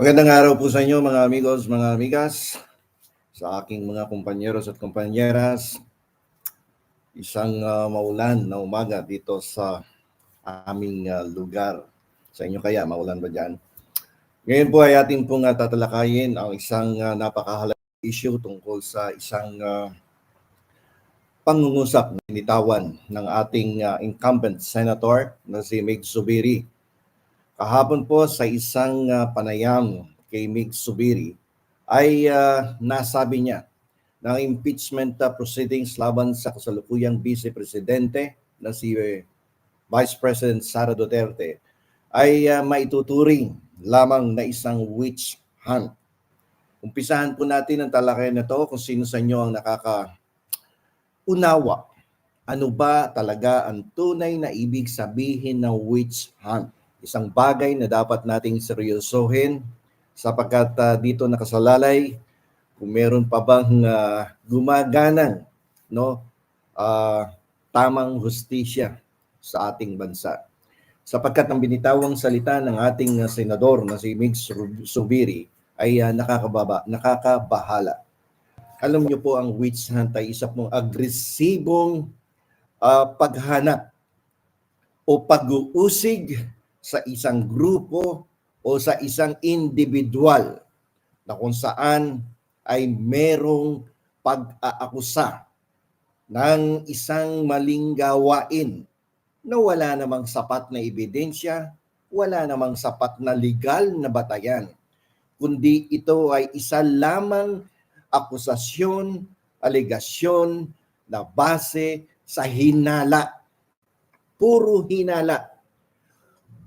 Magandang araw po sa inyo mga amigos, mga amigas, sa aking mga kumpanyeros at kumpanyeras. Isang ah, maulan na umaga dito sa aming ah, lugar. Sa inyo kaya, maulan ba dyan? Ngayon po ay ating pong ah, tatalakayin ang isang uh, napakahalagang issue tungkol sa isang ah, pangungusap na binitawan ng ating ah, incumbent senator na si Mig Zubiri. Kahapon po sa isang ah, panayam kay Mig Subiri ay ah, nasabi niya ang impeachment ah, proceedings laban sa kasalukuyang Vice Presidente na si eh, Vice President Sara Duterte ay ah, maituturing lamang na isang witch hunt. Umpisahan po natin ang talakayan na to kung sino sa inyo ang nakaka unawa. Ano ba talaga ang tunay na ibig sabihin ng witch hunt? Isang bagay na dapat nating seryosohin sapagkat ah, dito nakasalalay kung meron pa bang ah, gumaganang no ah, tamang hustisya sa ating bansa. Sapagkat ang binitawang salita ng ating senador na si Mig Sub- Subiri ay ah, nakakababa nakakabahala. Alam niyo po ang witch hunt ay isa pong agresibong ah, paghanap o pag-uusig sa isang grupo o sa isang individual na kung saan ay merong pag-aakusa ng isang maling gawain na wala namang sapat na ebidensya, wala namang sapat na legal na batayan, kundi ito ay isa lamang akusasyon, alegasyon na base sa hinala. Puro hinala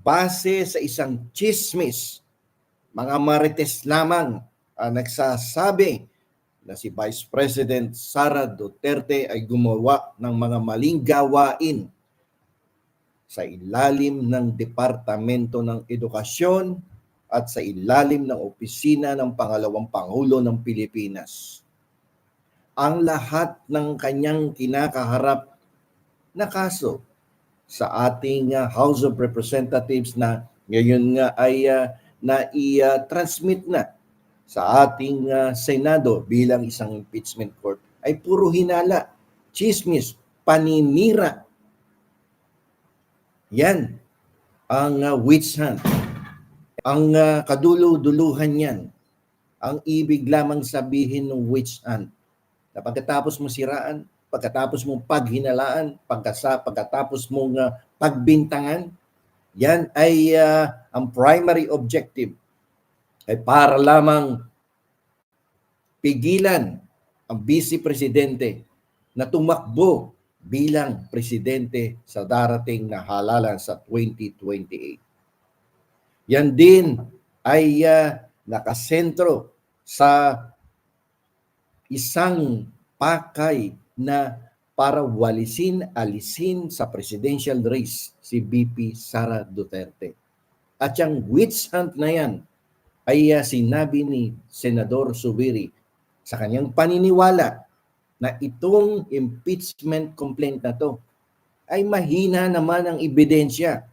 base sa isang chismis, mga marites lamang ang nagsasabi na si Vice President Sara Duterte ay gumawa ng mga maling gawain sa ilalim ng Departamento ng Edukasyon at sa ilalim ng opisina ng pangalawang Pangulo ng Pilipinas. Ang lahat ng kanyang kinakaharap na kaso sa ating uh, House of Representatives na ngayon nga ay uh, na i-transmit na sa ating uh, Senado bilang isang impeachment court ay puro hinala, chismis, paninira. Yan ang uh, witch hunt. Ang uh, kadulo-duluhan yan. Ang ibig lamang sabihin ng witch hunt. Na pagkatapos mo siraan, pagkatapos mong paghinalaan, pagkasa, pagkatapos mong uh, pagbintangan, yan ay uh, ang primary objective ay para lamang pigilan ang vice presidente na tumakbo bilang presidente sa darating na halalan sa 2028. Yan din ay uh, nakasentro sa isang pakay na para walisin, alisin sa presidential race si BP Sara Duterte. At yung witch hunt na yan ay uh, sinabi ni Senador Subiri sa kanyang paniniwala na itong impeachment complaint na to ay mahina naman ang ebidensya.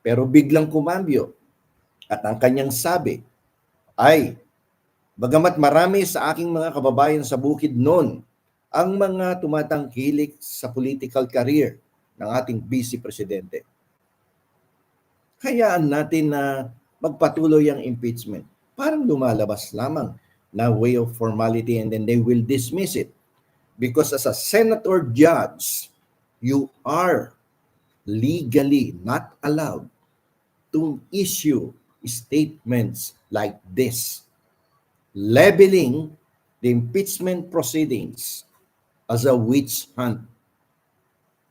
Pero biglang kumambyo at ang kanyang sabi ay bagamat marami sa aking mga kababayan sa bukid noon ang mga tumatangkilik sa political career ng ating vice presidente. Hayaan natin na magpatuloy ang impeachment. Parang lumalabas lamang na way of formality and then they will dismiss it. Because as a senator judge, you are legally not allowed to issue statements like this, labeling the impeachment proceedings as a witch hunt.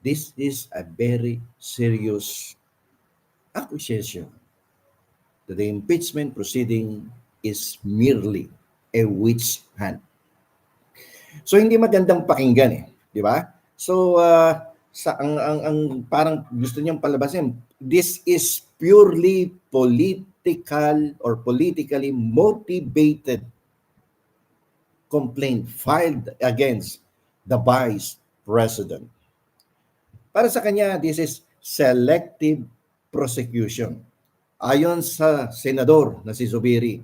This is a very serious accusation that the impeachment proceeding is merely a witch hunt. So hindi magandang pakinggan eh, di ba? So uh, sa ang, ang ang parang gusto niyang palabasin, this is purely political or politically motivated complaint filed against the Vice President. Para sa kanya, this is selective prosecution. ayon sa senador na si Zubiri,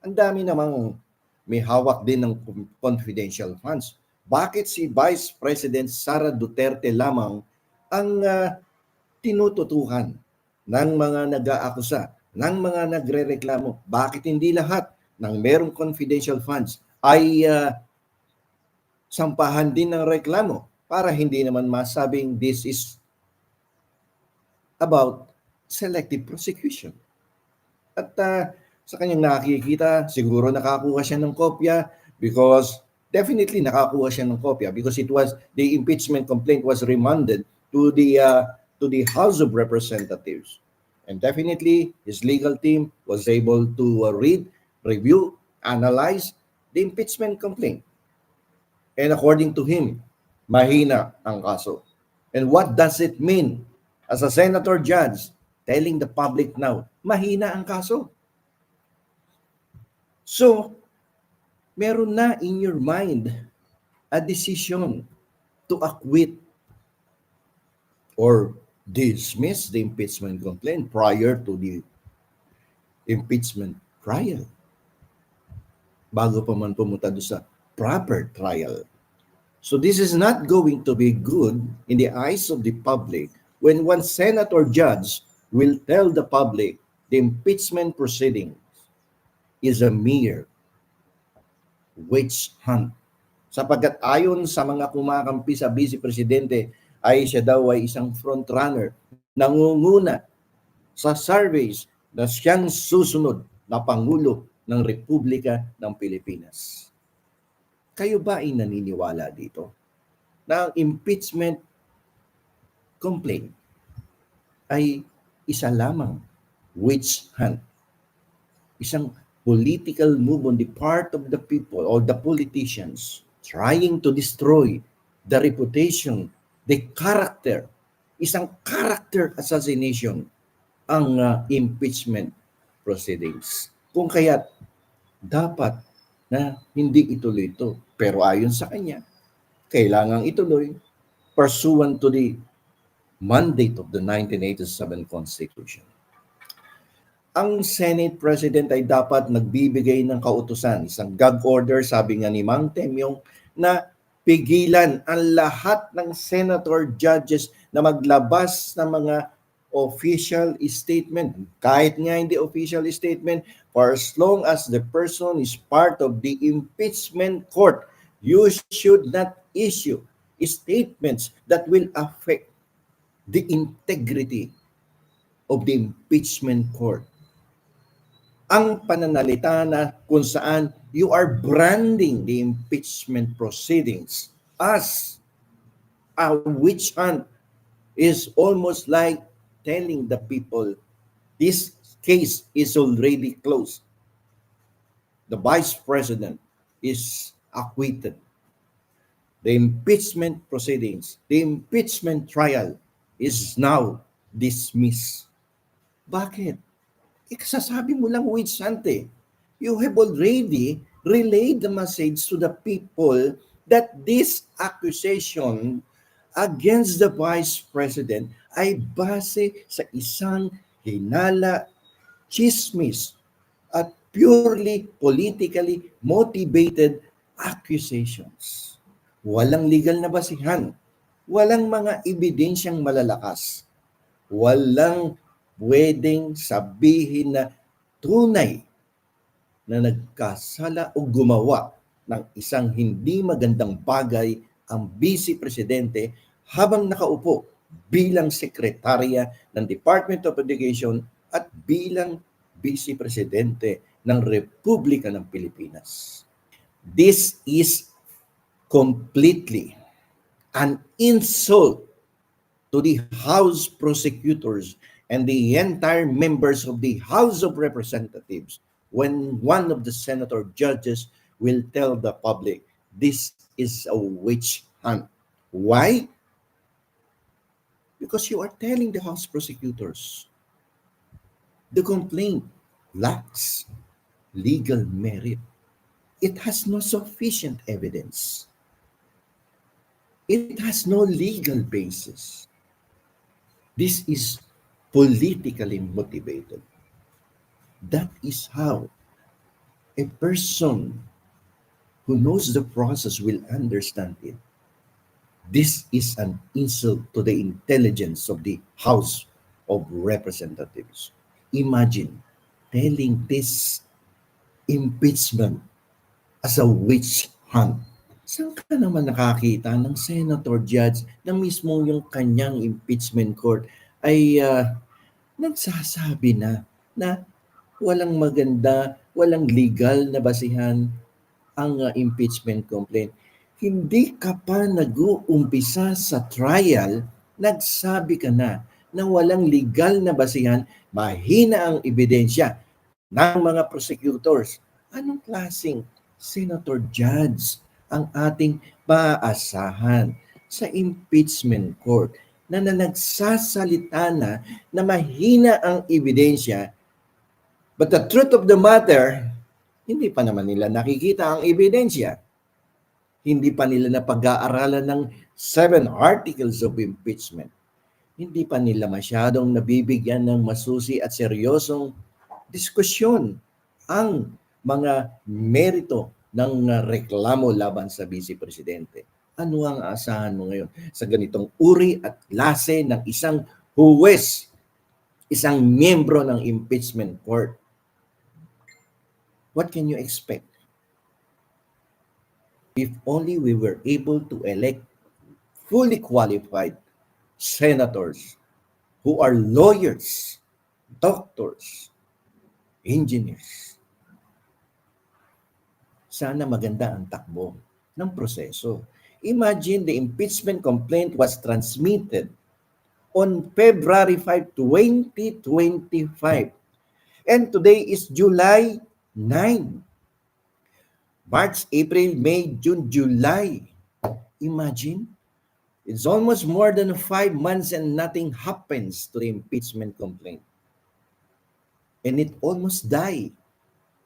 ang dami namang may hawak din ng confidential funds. Bakit si Vice President Sara Duterte lamang ang ah, tinututukan ng mga nag-aakusa, ng mga nagrereklamo? Bakit hindi lahat ng merong confidential funds ay ah, sampahan din ng reklamo para hindi naman masabing this is about selective prosecution. At ah, sa kanyang nakikita, siguro nakakuha siya ng kopya because definitely nakakuha siya ng kopya because it was the impeachment complaint was remanded to the uh, to the House of Representatives. And definitely his legal team was able to uh, read, review, analyze the impeachment complaint. And according to him, mahina ang kaso. And what does it mean as a senator judge telling the public now, mahina ang kaso? So, meron na in your mind a decision to acquit or dismiss the impeachment complaint prior to the impeachment trial. Bago pa man pumunta doon sa proper trial. So this is not going to be good in the eyes of the public when one senator judge will tell the public the impeachment proceedings is a mere witch hunt. Sapagkat ayon sa mga kumakampi sa vice presidente ay siya daw ay isang front runner, nangunguna sa surveys na siyang susunod na Pangulo ng Republika ng Pilipinas. Kayo ba ay naniniwala dito na ang impeachment complaint ay isa lamang witch hunt? Isang political move on the part of the people or the politicians trying to destroy the reputation, the character, isang character assassination ang uh, impeachment proceedings. Kung kaya dapat na hindi ituloy ito. Pero ayon sa kanya, kailangang ituloy pursuant to the mandate of the 1987 Constitution. Ang Senate President ay dapat nagbibigay ng kautusan, isang gag order, sabi nga ni Mang Temyong, na pigilan ang lahat ng senator judges na maglabas ng mga official statement. Kahit nga hindi official statement, for as long as the person is part of the impeachment court, you should not issue statements that will affect the integrity of the impeachment court ang pananalita na kung saan you are branding the impeachment proceedings as a witch hunt is almost like telling the people this case is already closed. The vice president is acquitted. The impeachment proceedings, the impeachment trial is now dismissed. Bakit? ikasasabi mo lang with Sante. You have already relayed the message to the people that this accusation against the Vice President ay base sa isang hinala, chismis, at purely politically motivated accusations. Walang legal na basihan. Walang mga ebidensyang malalakas. Walang pwedeng sabihin na tunay na nagkasala o gumawa ng isang hindi magandang bagay ang vice presidente habang nakaupo bilang sekretarya ng Department of Education at bilang vice presidente ng Republika ng Pilipinas. This is completely an insult to the House prosecutors and the entire members of the House of Representatives when one of the senator judges will tell the public this is a witch hunt. Why? Because you are telling the House prosecutors the complaint lacks legal merit. It has no sufficient evidence. It has no legal basis. This is politically motivated. That is how a person who knows the process will understand it. This is an insult to the intelligence of the House of Representatives. Imagine telling this impeachment as a witch hunt. Saan ka naman nakakita ng senator judge na mismo yung kanyang impeachment court ay ah, nagsasabi na na walang maganda, walang legal na basihan ang ah, impeachment complaint. Hindi ka pa nag-uumpisa sa trial, nagsabi ka na na walang legal na basihan, mahina ang ebidensya ng mga prosecutors. Anong klasing senator judge ang ating maaasahan sa impeachment court na, na nagsasalita na na mahina ang ebidensya but the truth of the matter hindi pa naman nila nakikita ang ebidensya hindi pa nila napag-aaralan ng seven articles of impeachment hindi pa nila masyadong nabibigyan ng masusi at seryosong diskusyon ang mga merito ng reklamo laban sa Vice Presidente. Ano ang aasahan mo ngayon sa ganitong uri at klase ng isang huwes, isang miyembro ng impeachment court? What can you expect? If only we were able to elect fully qualified senators who are lawyers, doctors, engineers. Sana maganda ang takbo ng proseso. Imagine the impeachment complaint was transmitted on February 5, 2025. And today is July 9. March, April, May, June, July. Imagine, it's almost more than five months and nothing happens to the impeachment complaint. And it almost died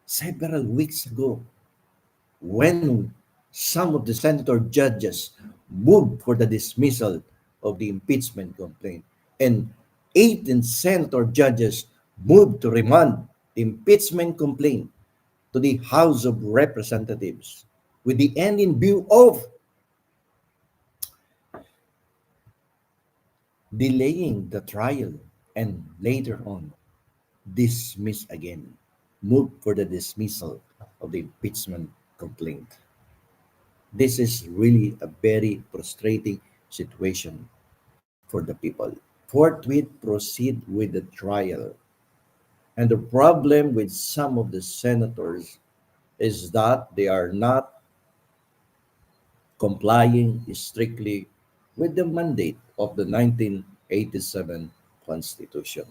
several weeks ago when some of the senator judges moved for the dismissal of the impeachment complaint. And 18 senator judges moved to remand the impeachment complaint to the House of Representatives with the end in view of delaying the trial and later on dismiss again, move for the dismissal of the impeachment complaint. This is really a very frustrating situation for the people. Forthwith proceed with the trial. And the problem with some of the senators is that they are not complying strictly with the mandate of the 1987 Constitution.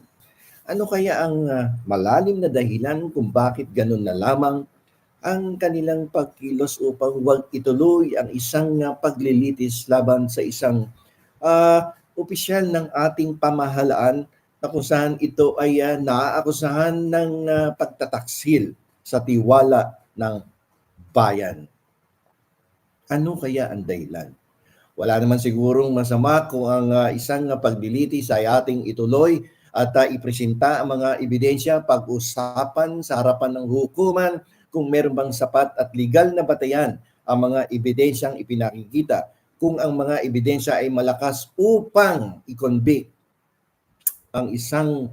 Ano kaya ang ah, malalim na dahilan kung bakit ganun na lamang ang kanilang pagkilos upang wag ituloy ang isang ah, paglilitis laban sa isang ah, opisyal ng ating pamahalaan saan ito ay ah, naaakusahan ng ah, pagtataksil sa tiwala ng bayan. Ano kaya ang dahilan? Wala naman sigurong masama kung ang ah, isang ah, paglilitis ay ating ituloy at uh, ipresenta ang mga ebidensya, pag-usapan sa harapan ng hukuman kung meron bang sapat at legal na batayan ang mga ebidensyang ipinakikita kung ang mga ebidensya ay malakas upang i-convict ang isang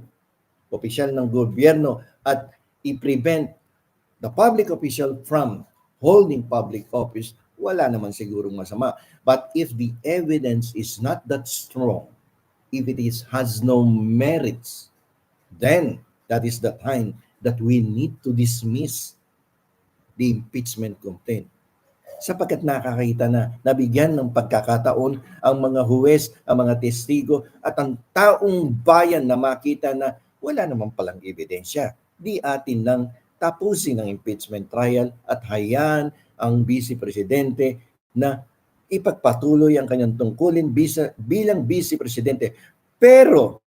opisyal ng gobyerno at i-prevent the public official from holding public office, wala naman sigurong masama. But if the evidence is not that strong, if it is has no merits, then that is the time that we need to dismiss the impeachment complaint. Sapagkat nakakita na nabigyan ng pagkakataon ang mga huwes, ang mga testigo at ang taong bayan na makita na wala naman palang ebidensya. Di atin lang tapusin ang impeachment trial at hayaan ang vice presidente na ipagpatuloy ang kanyang tungkulin bilang vice presidente. Pero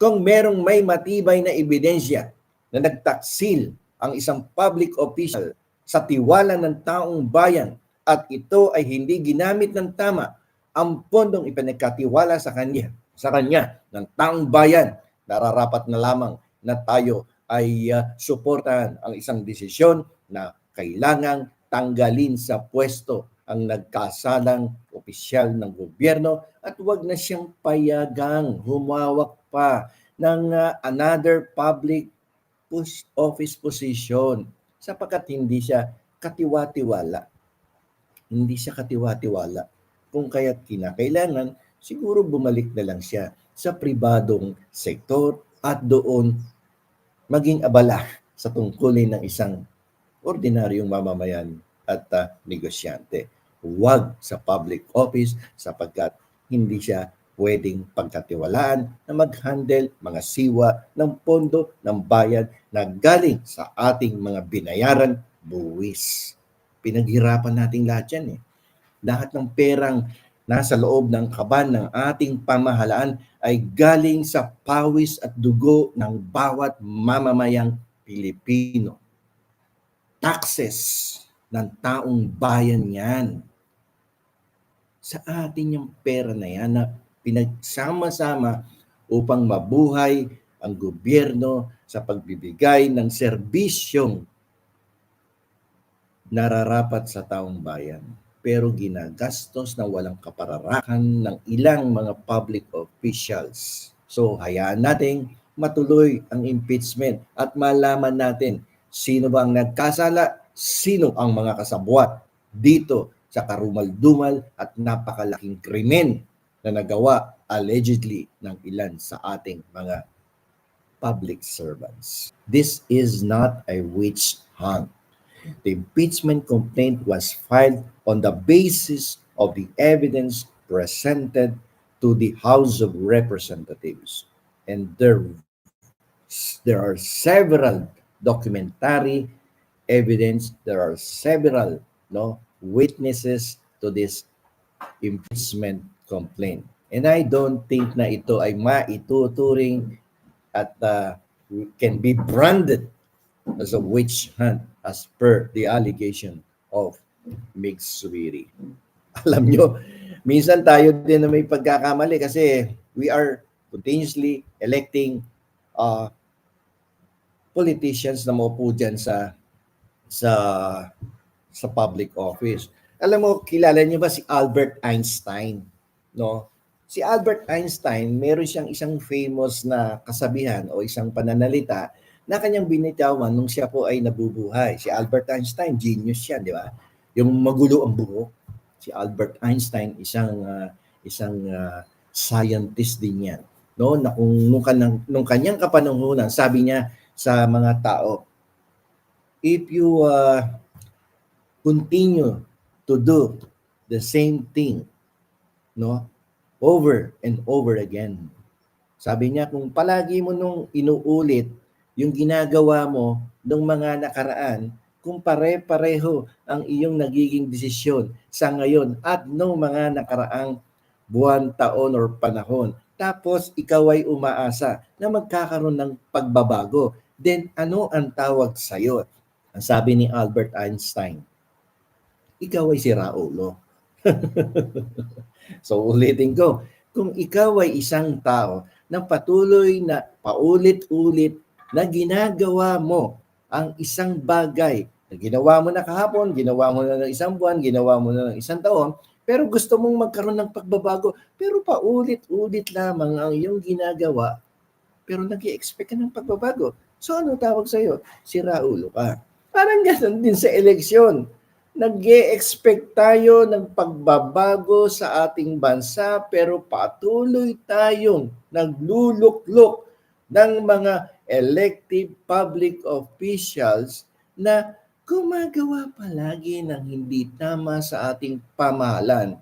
kung merong may matibay na ebidensya na nagtaksil ang isang public official sa tiwala ng taong bayan at ito ay hindi ginamit ng tama ang pondong ipinagkatiwala sa kanya sa kanya ng taong bayan. Nararapat na lamang na tayo ay uh, suportahan ang isang desisyon na kailangang tanggalin sa pwesto ang nagkasalang opisyal ng gobyerno at huwag na siyang payagang humawak pa ng uh, another public post office position sapagkat hindi siya katiwa-tiwala. Hindi siya katiwa-tiwala. Kung kaya't kinakailangan, siguro bumalik na lang siya sa pribadong sektor at doon maging abala sa tungkulin ng isang ordinaryong mamamayan at uh, negosyante. Huwag sa public office sapagkat hindi siya pwedeng pagkatiwalaan na mag-handle mga siwa ng pondo ng bayan na galing sa ating mga binayaran buwis. Pinaghirapan natin lahat yan eh. Lahat ng perang nasa loob ng kaban ng ating pamahalaan ay galing sa pawis at dugo ng bawat mamamayang Pilipino. Taxes ng taong bayan yan. Sa atin yung pera na yan na pinagsama-sama upang mabuhay ang gobyerno sa pagbibigay ng serbisyong nararapat sa taong bayan pero ginagastos na walang kapararakan ng ilang mga public officials. So hayaan nating matuloy ang impeachment at malaman natin sino ba ang nagkasala, sino ang mga kasabwat dito sa karumal-dumal at napakalaking krimen na nagawa allegedly ng ilan sa ating mga public servants. This is not a witch hunt. The impeachment complaint was filed on the basis of the evidence presented to the House of Representatives. And there, there are several documentary evidence, there are several no, witnesses to this impeachment complaint. And I don't think na ito ay maituturing at uh, can be branded as a witch hunt as per the allegation of Mig Subiri. Alam nyo, minsan tayo din na may pagkakamali kasi we are continuously electing uh, politicians na maupo dyan sa sa sa public office. Alam mo, kilala niyo ba si Albert Einstein? No? Si Albert Einstein, meron siyang isang famous na kasabihan o isang pananalita na kanyang binitawan nung siya po ay nabubuhay. Si Albert Einstein, genius yan, di ba? Yung magulo ang buhok. Si Albert Einstein, isang uh, isang uh, scientist din yan. No, na kung nung, kanang, nung kanyang kapanahunan, sabi niya sa mga tao, if you uh, continue to do the same thing, no, over and over again. Sabi niya, kung palagi mo nung inuulit yung ginagawa mo ng mga nakaraan, kung pare-pareho ang iyong nagiging desisyon sa ngayon at no mga nakaraang buwan, taon, or panahon. Tapos ikaw ay umaasa na magkakaroon ng pagbabago. Then ano ang tawag sa iyo? Ang sabi ni Albert Einstein, ikaw ay si Raulo. so ulitin ko, kung ikaw ay isang tao na patuloy na paulit-ulit na ginagawa mo ang isang bagay na ginawa mo na kahapon, ginawa mo na ng isang buwan, ginawa mo na ng isang taon, pero gusto mong magkaroon ng pagbabago, pero paulit-ulit lamang ang iyong ginagawa, pero nag expect ka ng pagbabago. So ano tawag sa iyo? Si Raulo ka. Parang ganun din sa eleksyon nag expect tayo ng pagbabago sa ating bansa pero patuloy tayong nagluluklok ng mga elected public officials na gumagawa palagi ng hindi tama sa ating pamahalan.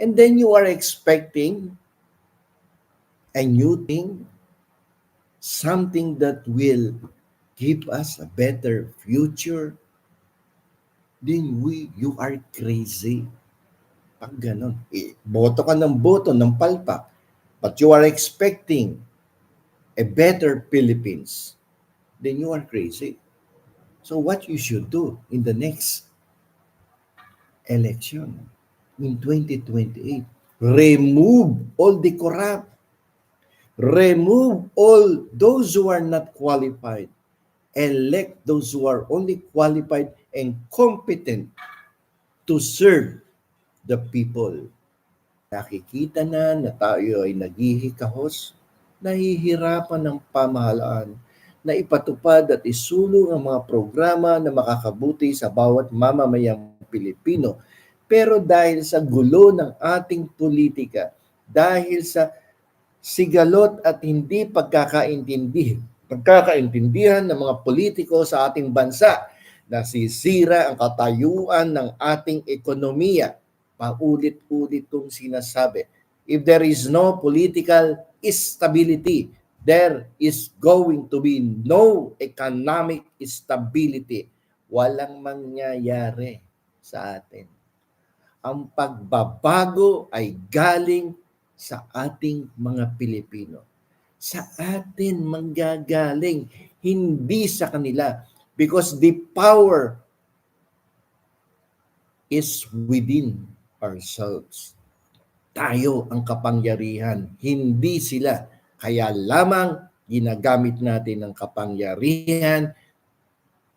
And then you are expecting a new thing, something that will give us a better future, then we, you are crazy. Pag ganon, eh, boto ka ng boto, ng palpak, but you are expecting a better Philippines, then you are crazy. So what you should do in the next election in 2028, remove all the corrupt, remove all those who are not qualified, elect those who are only qualified and competent to serve the people. Nakikita na na tayo ay naghihikahos, nahihirapan ng pamahalaan na ipatupad at isulong ang mga programa na makakabuti sa bawat mamamayang Pilipino. Pero dahil sa gulo ng ating politika, dahil sa sigalot at hindi pagkakaintindi, pagkakaintindihan ng mga politiko sa ating bansa, nasisira ang katayuan ng ating ekonomiya. Paulit-ulit kong sinasabi, if there is no political stability, there is going to be no economic stability. Walang mangyayari sa atin. Ang pagbabago ay galing sa ating mga Pilipino. Sa atin manggagaling, hindi sa kanila. Because the power is within ourselves. Tayo ang kapangyarihan, hindi sila. Kaya lamang ginagamit natin ang kapangyarihan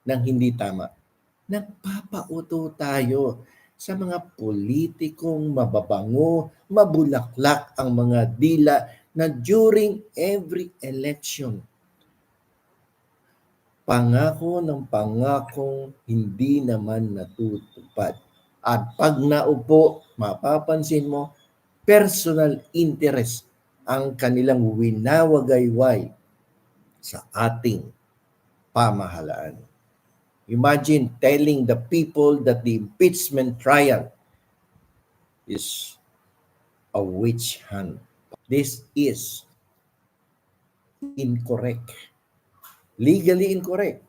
ng hindi tama. Nagpapauto tayo sa mga politikong mababango, mabulaklak ang mga dila na during every election, pangako ng pangakong hindi naman natutupad. At pag naupo, mapapansin mo, personal interest ang kanilang winawagayway sa ating pamahalaan. Imagine telling the people that the impeachment trial is a witch hunt. This is incorrect. Legally incorrect.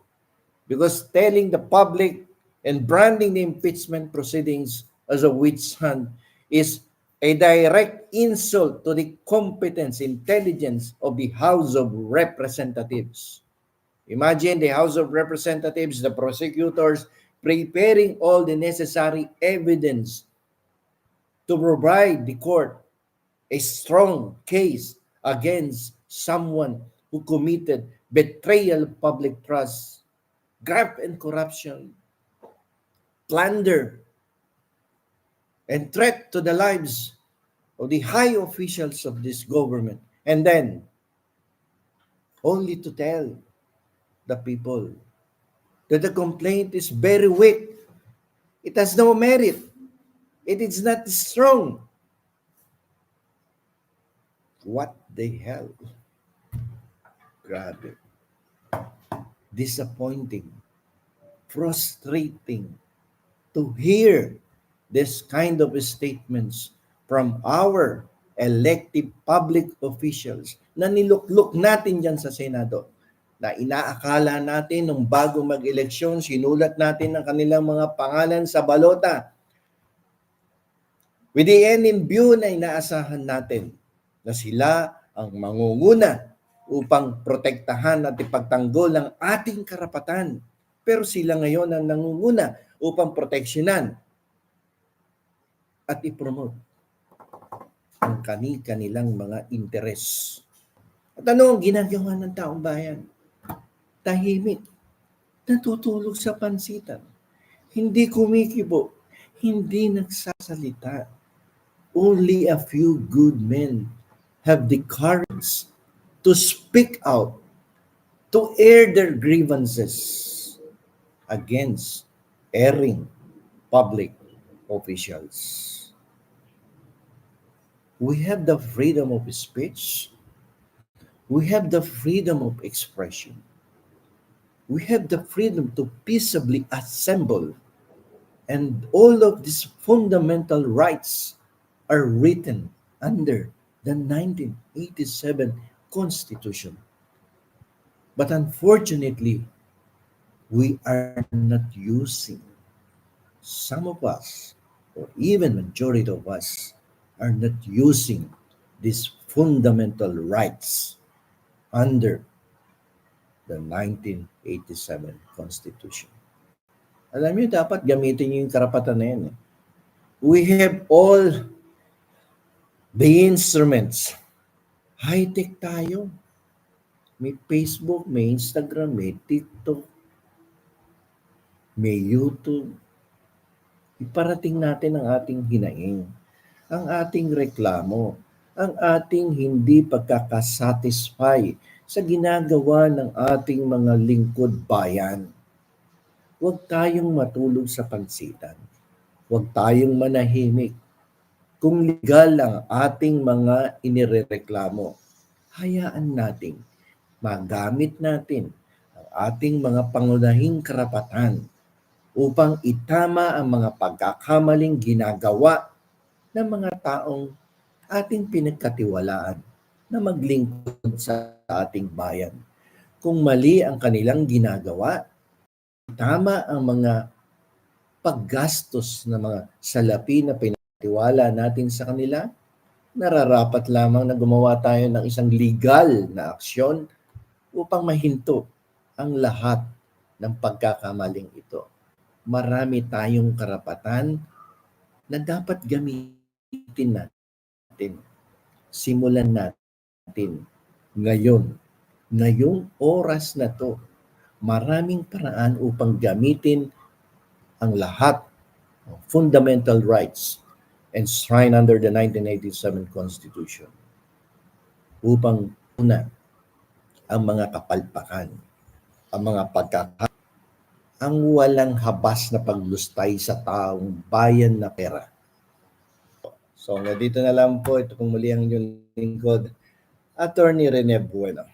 Because telling the public and branding the impeachment proceedings as a witch hunt is a direct insult to the competence, intelligence of the House of Representatives. Imagine the House of Representatives, the prosecutors, preparing all the necessary evidence to provide the court a strong case against someone who committed betrayal of public trust, graft and corruption, plunder, and threat to the lives of the high officials of this government. And then, only to tell the people that the complaint is very weak. It has no merit. It is not strong. What the hell? Grabe. Disappointing. Frustrating to hear this kind of statements from our elected public officials na nilukluk natin dyan sa Senado na inaakala natin nung bago mag-eleksyon, sinulat natin ang kanilang mga pangalan sa balota. With the end in view na inaasahan natin na sila ang mangunguna upang protektahan at ipagtanggol ang ating karapatan. Pero sila ngayon ang nangunguna upang proteksyonan at ipromote ang kani-kanilang mga interes. At ano ang ginagawa ng taong bayan? Tahimik. Natutulog sa pansitan. Hindi kumikibo. Hindi nagsasalita. Only a few good men have the courage to speak out, to air their grievances against erring public officials. We have the freedom of speech. We have the freedom of expression. We have the freedom to peaceably assemble. And all of these fundamental rights are written under the 1987 Constitution. But unfortunately, we are not using, some of us, or even majority of us, are not using these fundamental rights under the 1987 Constitution. Alam niyo, dapat gamitin niyo yung karapatan na yan. eh. We have all the instruments. High-tech tayo. May Facebook, may Instagram, may TikTok, may YouTube. Iparating natin ang ating hinaing, ang ating reklamo, ang ating hindi pagkakasatisfy sa ginagawa ng ating mga lingkod bayan. Huwag tayong matulog sa pansitan. Huwag tayong manahimik. Kung legal ang ating mga inirereklamo, hayaan nating magamit natin ang ating mga pangunahing karapatan upang itama ang mga pagkakamaling ginagawa ng mga taong ating pinagkatiwalaan na maglingkod sa ating bayan. Kung mali ang kanilang ginagawa, tama ang mga paggastos na mga salapi na pinatiwala natin sa kanila, nararapat lamang na gumawa tayo ng isang legal na aksyon upang mahinto ang lahat ng pagkakamaling ito. Marami tayong karapatan na dapat gamitin natin. Simulan natin ngayon, ngayong oras na to. Maraming paraan upang gamitin ang lahat ng fundamental rights enshrined under the 1987 Constitution upang una ang mga kapalpakan, ang mga pagkaka ang walang habas na paglustay sa taong bayan na pera. So, nga dito na lang po, ito pong muli ang inyong lingkod, Attorney Rene Bueno.